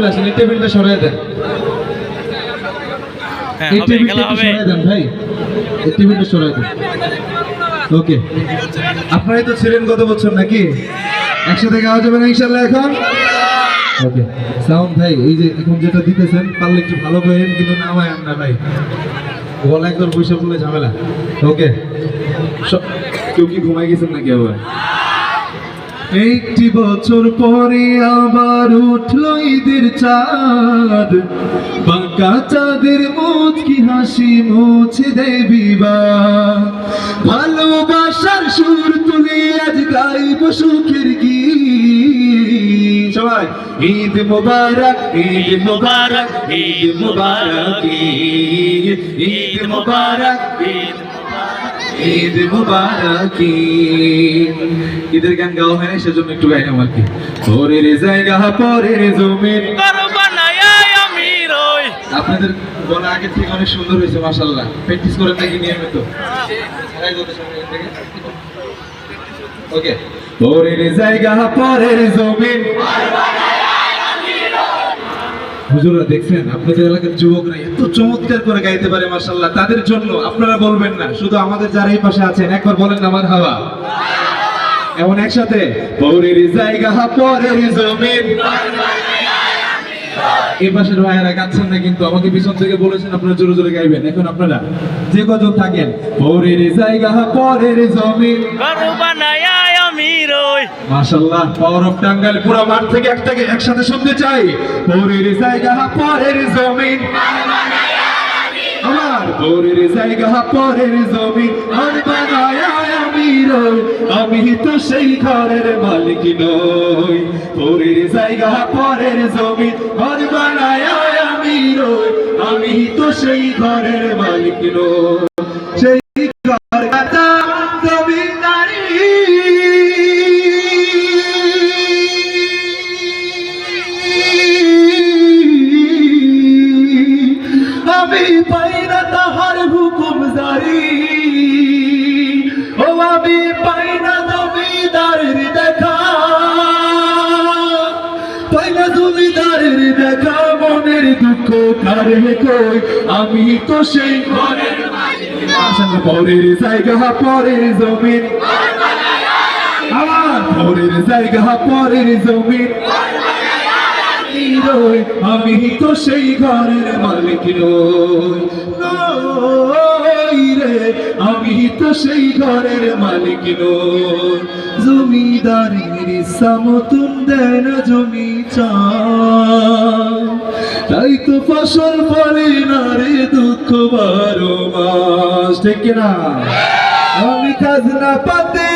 আসেন এই টেবিলটা সরাই দেন। হ্যাঁ এই টেবিলটা খেলা একটু হবে। সরাই দেন ভাই। এই টেবিলটা সরাই দেন। ওকে। আপনারাই তো ছিলেন গত বছর নাকি? একসাথে গাওয়া যাবে না ইনশাল্লাহ এখন? ওকে। সাউন্ড ভাই এই যে এখন যেটা দিতেছেন পারলে একটু ভালো করেন কিন্তু নামায় না ভাই। গলা একবার বৈশাখ বলে ঝামেলা। ওকে। কেউ কি ঘুমাই গেছেন নাকি আবার? একটি বছর পরে আবার উঠল ঈদের চাঁদ। বাঁকা চাঁদের মুচকি হাসি মুছে দেয় বিবাহ ভালোবাসার সুর তুলে আজ গাইব সুখের গীত। সবাই, ঈদ মোবারক ঈদ মোবারক ঈদ মোবারক ঈদ মোবারক, ঈদ ঈদ মুবারক ঈদ। ঈদের গান গাওয়া হয় না সেজন্য একটু গাইলাম আর কি। পরের জায়গা পরের জমিন। আপনাদের গলা আগে থেকে অনেক সুন্দর হয়েছে মাশাল্লাহ প্র্যাকটিস করেন নাকি নিয়মিত? ওকে। পরের জায়গা পরের জমিন। হুজুরা দেখছেন, আপনাদের এলাকার যুবকরা এত চমৎকার করে গাইতে পারে মাশাল্লাহ তাদের জন্য আপনারা বলবেন না, শুধু আমাদের যারা এই পাশে আছেন, একবার বলেন না, আমার হাওয়া। এমন একসাথে, পরের জায়গা, পরের জমিন। এই পাশের ভাইয়েরা গাচ্ছেন না কিন্তু, আমাকে পিছন থেকে বলেছেন, আপনারা জোরে জোরে গাইবেন। এখন আপনারা যে কজন থাকেন, পরের জায়গা, পরের জমিন। বানায় রই মাশাল্লাহ পাওয়ার অফ টাঙ্গাইল পুরো মাঠ থেকে একটাকে একসাথে শুনতে চাই। পরের জায়গা, পরের জমিন। আমার পরের জায়গা, পরের জমিন। আর বানায় আমি রই, আমি তো সেই ঘরের মালিক নই। পরের জায়গা, পরের জমিন। আর বানায় আমি রই, আমি তো সেই ঘরের মালিক নই। আমি পাই তাহার হুকুম জারি। ও আমি পাই না জমিদারের দেখা। পাই না জমিদারের দেখা, মনের দুঃখ কারে কই? আমি তো সেই ঘরের আসলে পরের জায়গা, পরের জমিন। আমার পরের জায়গা, পরের জমিন। রই আমি তো সেই ঘরের মালিক নই। নই রে, আমি তো সেই ঘরের মালিক নই। জমিদারের সামতুন দেন জমি চায় তাই তো ফসল ফলে না রে, দুঃখ বারো মাস। ঠিক না আমি খাজনা পাতে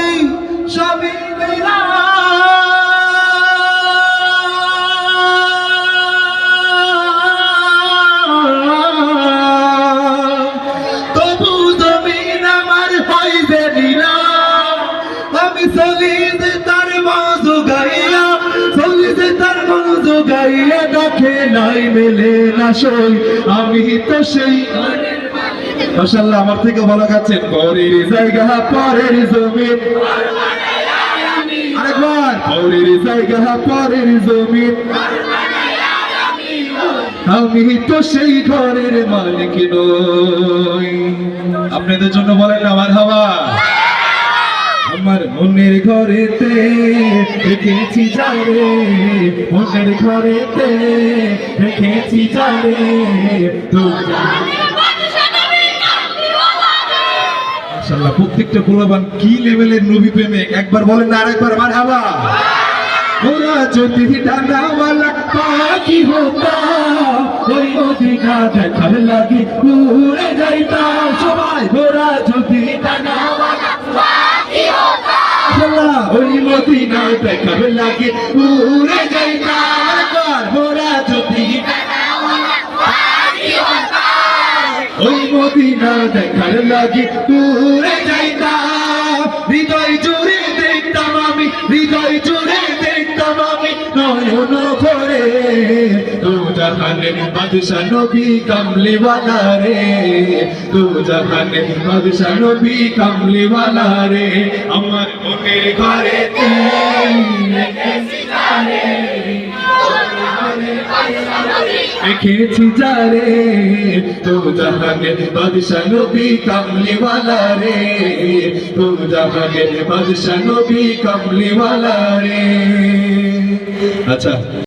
দেখে নাই মেলে না সই। আমি তো সেই মাশাল্লাহ আমার থেকে ভালো গাচ্ছেন। পরের জায়গা পরের জমিন। আরেকবার। জায়গা পরের জমিন। আমি তো সেই ঘরের মালিক নই। আপনাদের জন্য বলেন আমার হাওয়া। আমার মনের ঘরেতে রেখেছি যারে মনের ঘরেতে রেখেছি যারে মাশাআল্লাহ, প্রত্যেকটা গোলাবান কি লেভেলের নবী প্রেমিক? একবার বলেন না, আরেকবার আমার হাওয়া ওরা যদি ডানাওয়ালা পাখি হতা, ওই মদিনা দেখার লাগে উড়ে যাইতাম সবাই, ওরা যদি ডানাওয়ালা ওই মদিনা দেখার লাগে উড়ে যাইতাম একবার ওরা যদি ওই মদিনা দেখার লাগে উড়ে যাই হৃদয় জুড়ে দেখতাম আমি, হৃদয় জুড়ে দেখতাম আমি, নয়ন ভরে তু জাহানে বাদশা নবী কামলিওয়ালা রে। তু জাহানে বাদশা নবী কামলিওয়ালা রে। আমার মনের রেখেছি জানে দেখেছি যারে তো জাহানের বাদশা নবী কামলিওয়ালা রে। তো জাহানের বাদশা নবী কামলিওয়ালা রে। আচ্ছা।